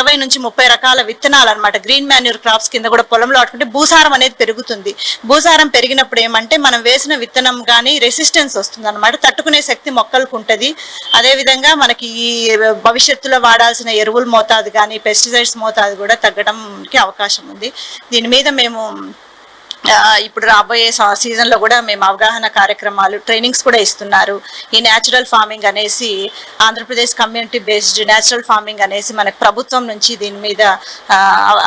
ఇరవై నుంచి ముప్పై రకాల విత్తనాలు అనమాట గ్రీన్ మాన్యూర్ క్రాప్స్ కింద కూడా పొలంలో వాడుకుంటే భూసారం అనేది పెరుగుతుంది. భూసారం పెరిగినప్పుడు ఏమంటే మనం వేసిన విత్తనం కానీ రెసిస్టెన్స్ వస్తుంది అనమాట తట్టుకునే శక్తి మొక్కలకు ఉంటుంది. అదేవిధంగా మనకి ఈ భవిష్యత్తులో వాడాల్సిన ఎరువుల మోతాదు కానీ పెస్టిసైడ్స్ మోతాదు కూడా తగ్గడంకి అవకాశం ఉంది. దీని మీద మేము ఇప్పుడు రాబోయే సీజన్లో సీజన్లో కూడా మేము అవగాహన కార్యక్రమాలు ట్రైనింగ్స్ కూడా ఇస్తున్నారు. ఈ న్యాచురల్ ఫార్మింగ్ అనేసి Andhra Pradesh community based natural farming అనేసి మనకు ప్రభుత్వం నుంచి దీని మీద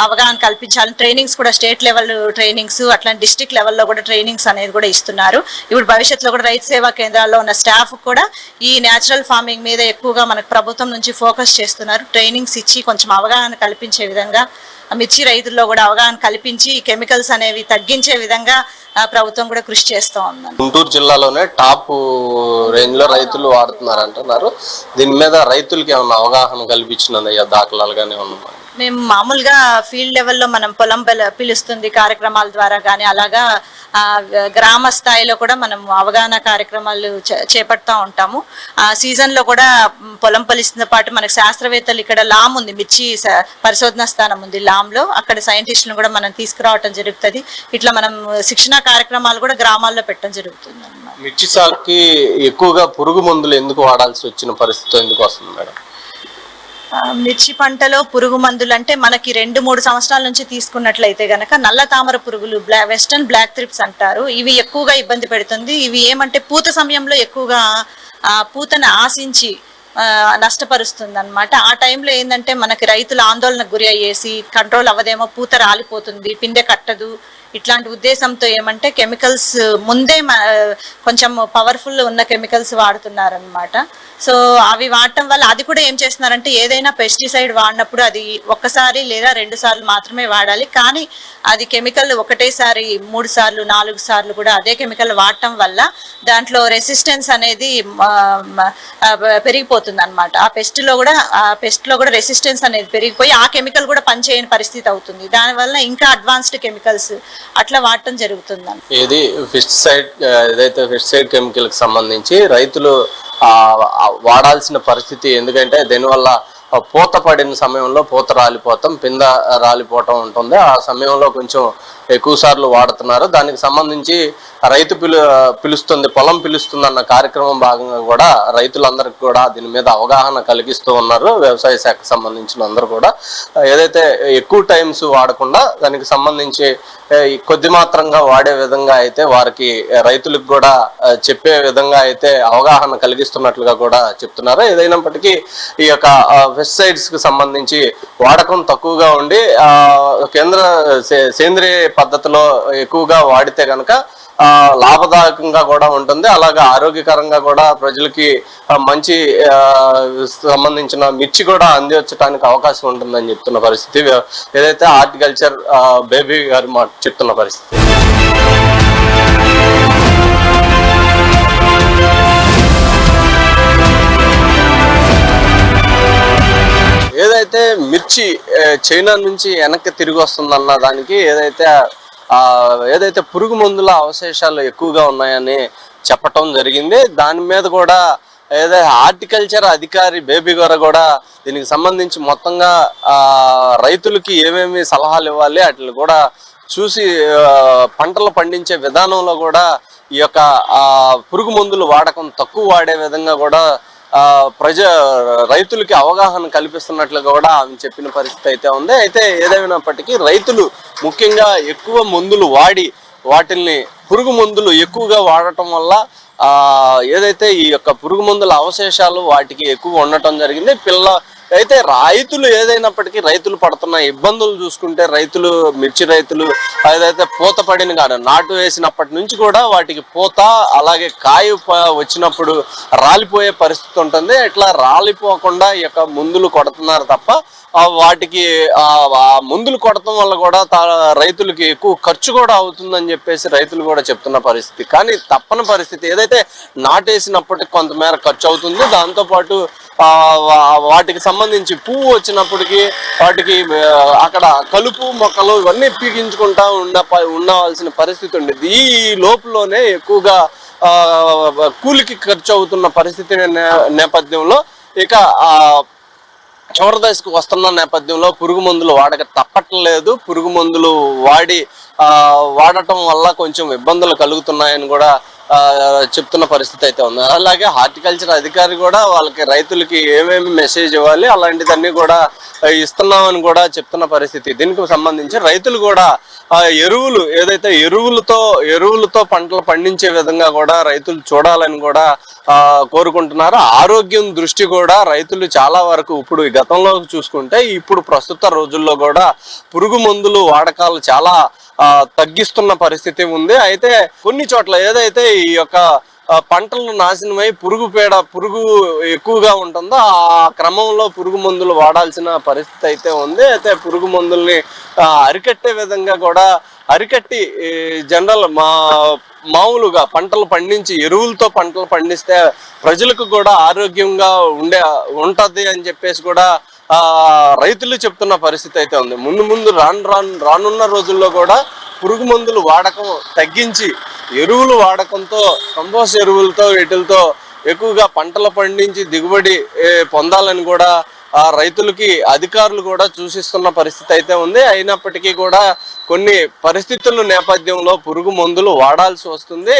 అవగాహన కల్పించాలని ట్రైనింగ్స్ కూడా స్టేట్ లెవెల్ ట్రైనింగ్స్ అట్లాంటి డిస్ట్రిక్ట్ లెవెల్లో కూడా ట్రైనింగ్స్ అనేది కూడా ఇస్తున్నారు. ఇప్పుడు భవిష్యత్తులో కూడా రైతు సేవా కేంద్రాల్లో ఉన్న స్టాఫ్ కూడా ఈ న్యాచురల్ ఫార్మింగ్ మీద ఎక్కువగా మనకు ప్రభుత్వం నుంచి ఫోకస్ చేస్తున్నారు. ట్రైనింగ్స్ ఇచ్చి కొంచెం అవగాహన కల్పించే విధంగా మిర్చి రైతుల్లో కూడా అవగాహన కల్పించి కెమికల్స్ అనేవి తగ్గించి విధంగా ప్రభుత్వం కూడా కృషి చేస్తూ ఉందండి. గుంటూరు జిల్లాలోనే టాప్ రేంజ్లో రైతులు వాడుతున్నారు అంటున్నారు దీని మీద రైతులకి ఏమన్నా అవగాహన కల్పించినది దాఖలాలు కానీ ఉన్నాయి? మేము మామూలుగా ఫీల్డ్ లెవెల్లో మనం పొలం పిల- పిలుస్తుంది కార్యక్రమాల ద్వారా కానీ అలాగా గ్రామ స్థాయిలో కూడా మనం అవగాహన కార్యక్రమాలు చేపడతా ఉంటాము. ఆ సీజన్లో కూడా పొలం పలిస్తున్న పాటు మనకు శాస్త్రవేత్తలు ఇక్కడ లామ్ ఉంది మిర్చి పరిశోధన స్థానం ఉంది లామ్లో అక్కడ సైంటిస్టులను కూడా మనం తీసుకురావటం జరుగుతుంది. ఇట్లా మనం శిక్షణా కార్యక్రమాలు కూడా గ్రామాల్లో పెట్టడం జరుగుతుంది అన్నమాట. మిర్చి సాగుకి ఎక్కువగా పురుగు మందులు ఎందుకు వాడాల్సి వచ్చిన పరిస్థితి ఎందుకు వస్తుంది మేడం? మిర్చి పంటలో పురుగు మందులు అంటే మనకి రెండు మూడు సంవత్సరాల నుంచి తీసుకున్నట్లయితే గనక నల్ల తామర పురుగులు బ్లా వెస్టర్న్ బ్లాక్ త్రిప్స్ అంటారు. ఇవి ఎక్కువగా ఇబ్బంది పెడుతుంది. ఇవి ఏమంటే పూత సమయంలో ఎక్కువగా ఆ పూతను ఆశించి నష్టపరుస్తుంది అనమాట ఆ టైంలో ఏంటంటే మనకి రైతులు ఆందోళనకు గురి అయ్యేసి కంట్రోల్ అవ్వదేమో పూత రాలిపోతుంది పిందె కట్టదు ఇట్లాంటి ఉద్దేశంతో ఏమంటే కెమికల్స్ ముందే కొంచెం పవర్ఫుల్ ఉన్న కెమికల్స్ వాడుతున్నారనమాట సో అవి వాడటం వల్ల అది కూడా ఏం చేస్తున్నారంటే ఏదైనా పెస్టిసైడ్ వాడినప్పుడు అది ఒక్కసారి లేదా రెండు సార్లు మాత్రమే వాడాలి. కానీ అది కెమికల్ ఒకటేసారి మూడు సార్లు నాలుగు సార్లు కూడా అదే కెమికల్ వాడటం వల్ల దాంట్లో రెసిస్టెన్స్ అనేది పెరిగిపోతుంది అనమాట ఆ పెస్ట్లో కూడా ఆ పెస్ట్లో కూడా రెసిస్టెన్స్ అనేది పెరిగిపోయి ఆ కెమికల్ కూడా పనిచేయని పరిస్థితి అవుతుంది. దానివల్ల ఇంకా అడ్వాన్స్డ్ కెమికల్స్ అట్లా వాడటం జరుగుతుంది ఇది పెస్టిసైడ్ ఏదైతే పెస్టిసైడ్ కెమికల్కి సంబంధించి రైతులు వాడాల్సిన పరిస్థితి ఎందుకంటే దీనివల్ల పూత పడిన సమయంలో పూత రాలిపోతాం పింద రాలిపోవటం ఉంటుంది. ఆ సమయంలో కొంచెం ఎక్కువ సార్లు వాడుతున్నారు. దానికి సంబంధించి రైతు పిలు పిలుస్తుంది పొలం పిలుస్తుంది అన్న కార్యక్రమం భాగంగా కూడా రైతులందరికీ కూడా దీని మీద అవగాహన కలిగిస్తూ ఉన్నారు. వ్యవసాయ శాఖకు సంబంధించిన అందరూ కూడా. ఏదైతే ఎక్కువ టైమ్స్ వాడకుండా దానికి సంబంధించి కొద్ది మాత్రంగా వాడే విధంగా అయితే వారికి రైతులకు కూడా చెప్పే విధంగా అయితే అవగాహన కలిగిస్తున్నట్లుగా కూడా చెప్తున్నారు. ఏదైనప్పటికీ ఈ యొక్క పెస్టిసైడ్స్కి సంబంధించి వాడకం తక్కువగా ఉండి కేంద్ర సేంద్రియ పద్ధతిలో ఎక్కువగా వాడితే కనుక లాభదాయకంగా కూడా ఉంటుంది. అలాగే ఆరోగ్యకరంగా కూడా ప్రజలకి మంచి సంబంధించిన మిర్చి కూడా అందించడానికి అవకాశం ఉంటుందని చెప్తున్న పరిస్థితి. ఏదైతే హార్టికల్చర్ బేబీ గారు మా చెప్తున్న పరిస్థితి. ఏదైతే మిర్చి చైనా నుంచి వెనక్కి తిరిగి వస్తుందన్న దానికి ఏదైతే ఏదైతే పురుగు మందుల అవశేషాలు ఎక్కువగా ఉన్నాయని చెప్పటం జరిగింది. దాని మీద కూడా ఏదైతే హార్టికల్చర్ అధికారి బేబీ గారు కూడా దీనికి సంబంధించి మొత్తంగా రైతులకి ఏమేమి సలహాలు ఇవ్వాలి వాటిని కూడా చూసి పంటలు పండించే విధానంలో కూడా ఈ యొక్క పురుగు మందులు వాడకం తక్కువ వాడే విధంగా కూడా ప్రజ రైతులకి అవగాహన కల్పిస్తున్నట్లుగా కూడా ఆమె చెప్పిన పరిస్థితి అయితే ఉంది. అయితే ఏదైనప్పటికీ రైతులు ముఖ్యంగా ఎక్కువ మందులు వాడి వాటిల్ని పురుగు మందులు ఎక్కువగా వాడటం వల్ల ఏదైతే ఈ యొక్క పురుగు మందుల అవశేషాలు వాటికి ఎక్కువ ఉండటం జరిగింది పిల్ల అయితే రైతులు ఏదైనప్పటికీ రైతులు పడుతున్న ఇబ్బందులు చూసుకుంటే రైతులు మిర్చి రైతులు ఏదైతే పూత పడిన కాదు నాటు వేసినప్పటి నుంచి కూడా వాటికి పూత అలాగే కాయ వచ్చినప్పుడు రాలిపోయే పరిస్థితి ఉంటుంది. ఇట్లా రాలిపోకుండా ఈ యొక్క మందులు కొడుతున్నారు తప్ప వాటికి మందులు కొడటం వల్ల కూడా తా- రైతులకి ఎక్కువ ఖర్చు కూడా అవుతుందని చెప్పేసి రైతులు కూడా చెప్తున్న పరిస్థితి. కానీ తప్పని పరిస్థితి ఏదైతే నాటేసినప్పటికి కొంతమేర ఖర్చు అవుతుంది. దాంతోపాటు వాటికి సంబంధించి పువ్వు వచ్చినప్పటికీ వాటికి అక్కడ కలుపు మొక్కలు ఇవన్నీ పీకించుకుంటా ఉండ ఉండవలసిన పరిస్థితి ఉండేది. ఈ లోపులోనే ఎక్కువగా కూలికి ఖర్చు అవుతున్న పరిస్థితి నే- నేపథ్యంలో ఇక చివరి దశకు వస్తున్న నేపథ్యంలో పురుగు మందులు వాడక తప్పట్లేదు. పురుగు మందులు వాడి వాడటం వల్ల కొంచెం ఇబ్బందులు కలుగుతున్నాయని కూడా చెప్తున్న పరిస్థితి అయితే ఉంది. అలాగే హార్టికల్చర్ అధికారి కూడా వాళ్ళకి రైతులకి ఏమేమి మెసేజ్ ఇవ్వాలి అలాంటిదన్నీ కూడా ఇస్తున్నామని కూడా చెప్తున్న పరిస్థితి. దీనికి సంబంధించి రైతులు కూడా ఎరువులు ఏదైతే ఎరువులతో ఎరువులతో పంటలు పండించే విధంగా కూడా రైతులు చూడాలని కూడా కోరుకుంటున్నారు. ఆరోగ్యం దృష్టి కూడా రైతులు చాలా వరకు ఇప్పుడు ఈ గతంలో చూసుకుంటే ఇప్పుడు ప్రస్తుత రోజుల్లో కూడా పురుగు మందులు వాడకాలు చాలా తగ్గిస్తున్న పరిస్థితి ఉంది. అయితే కొన్ని చోట్ల ఏదైతే ఈ యొక్క పంటలను పంటలు నాశనమై పురుగు పేడ పురుగు ఎక్కువగా ఉంటుందో ఆ క్రమంలో పురుగు మందులు వాడాల్సిన పరిస్థితి అయితే ఉంది. అయితే పురుగు మందుల్ని అరికట్టే విధంగా కూడా అరికట్టి జనరల్ మా మామూలుగా పంటలు పండించి ఎరువులతో పంటలు పండిస్తే ప్రజలకు కూడా ఆరోగ్యంగా ఉండే ఉంటుంది అని చెప్పేసి కూడా రైతులు చెప్తున్న పరిస్థితి అయితే ఉంది. ముందు ముందు రాను రాను రానున్న రోజుల్లో కూడా పురుగు మందులు వాడకం తగ్గించి ఎరువులు వాడకంతో కంపోస్ట్ ఎరువులతో వీటిలతో ఎక్కువగా పంటలు పండించి దిగుబడి పొందాలని కూడా ఆ రైతులకి అధికారులు కూడా చూసిస్తున్న పరిస్థితి అయితే ఉంది. అయినప్పటికీ కూడా కొన్ని పరిస్థితుల నేపథ్యంలో పురుగు మందులు వాడాల్సి వస్తుంది.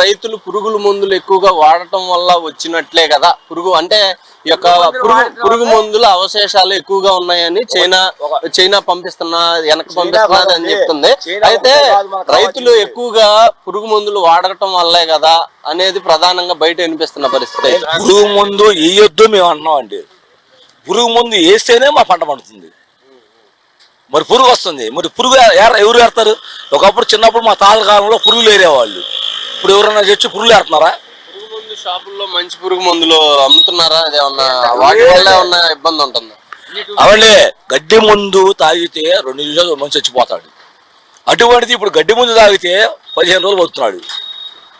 రైతులు పురుగుల మందులు ఎక్కువగా వాడటం వల్ల వచ్చినట్లే కదా. పురుగు అంటే ఈ యొక్క పురుగు పురుగు మందుల అవశేషాలు ఎక్కువగా ఉన్నాయని చైనా చైనా పంపిస్తున్నా వెనక్కి పంపిస్తున్నది అని చెప్తుంది. అయితే రైతులు ఎక్కువగా పురుగు మందులు వాడటం వల్లే కదా అనేది ప్రధానంగా బయట వినిపిస్తున్న పరిస్థితి. పురుగు మందు వేయొద్దు మేము అంటున్నాం అండి పురుగు మందు వేస్తేనే మా పంట పండుతుంది. మరి పురుగు వస్తుంది. మరి పురుగు ఎవరు ఏరుతారు? ఒకప్పుడు చిన్నప్పుడు మా తాత కాలంలో పురుగులు ఏరేవాళ్ళు. ఇప్పుడు ఎవరైనా తెచ్చి పురుగులు మందు షాపుల్లో మంచి పురుగు మందులు అమ్ముతున్నారా? అదేమన్నా వాటి వల్ల ఏమన్నా ఇబ్బంది ఉంటుందా? అవండి గడ్డి మందు తాగితే రెండు నిమిషాలు మంచి చచ్చిపోతాడు. అటువంటిది ఇప్పుడు గడ్డి మందు తాగితే పదిహేను రోజులు వస్తున్నాడు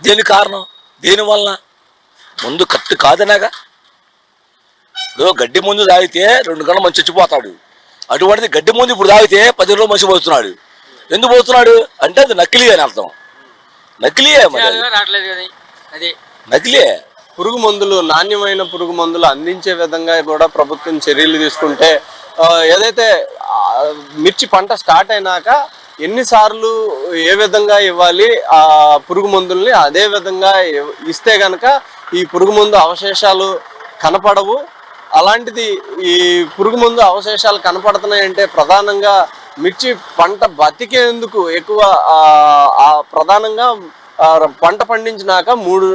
దేని కారణం? దేని వలన? ముందు కరెక్ట్ కాదనేగా ఇప్పుడు గడ్డి మందు తాగితే రెండు గంటలు మంచి చచ్చిపోతాడు. అటువంటిది గడ్డి మందు ఇప్పుడు తాగితే పదిహేను రోజులు మంచి పోతున్నాడు. ఎందుకు పోతున్నాడు? అంటే అది నకిలీ అని అర్థం. నకిలీయే మరి అది. రావట్లేదు కదా అది. నకిలీయే. పురుగు మందులు నాణ్యమైన పురుగు మందులు అందించే విధంగా కూడా ప్రభుత్వం చర్యలు తీసుకుంటే ఏదైతే మిర్చి పంట స్టార్ట్ అయినాక ఎన్నిసార్లు ఏ విధంగా ఇవ్వాలి ఆ పురుగు మందుల్ని అదే విధంగా ఇస్తే గనక ఈ పురుగు మందు అవశేషాలు కనపడవు. అలాంటిది ఈ పురుగు మందు అవశేషాలు కనపడుతున్నాయంటే ప్రధానంగా మిర్చి పంట బతికేందుకు ఎక్కువ ప్రధానంగా పంట పండించినాక మూడు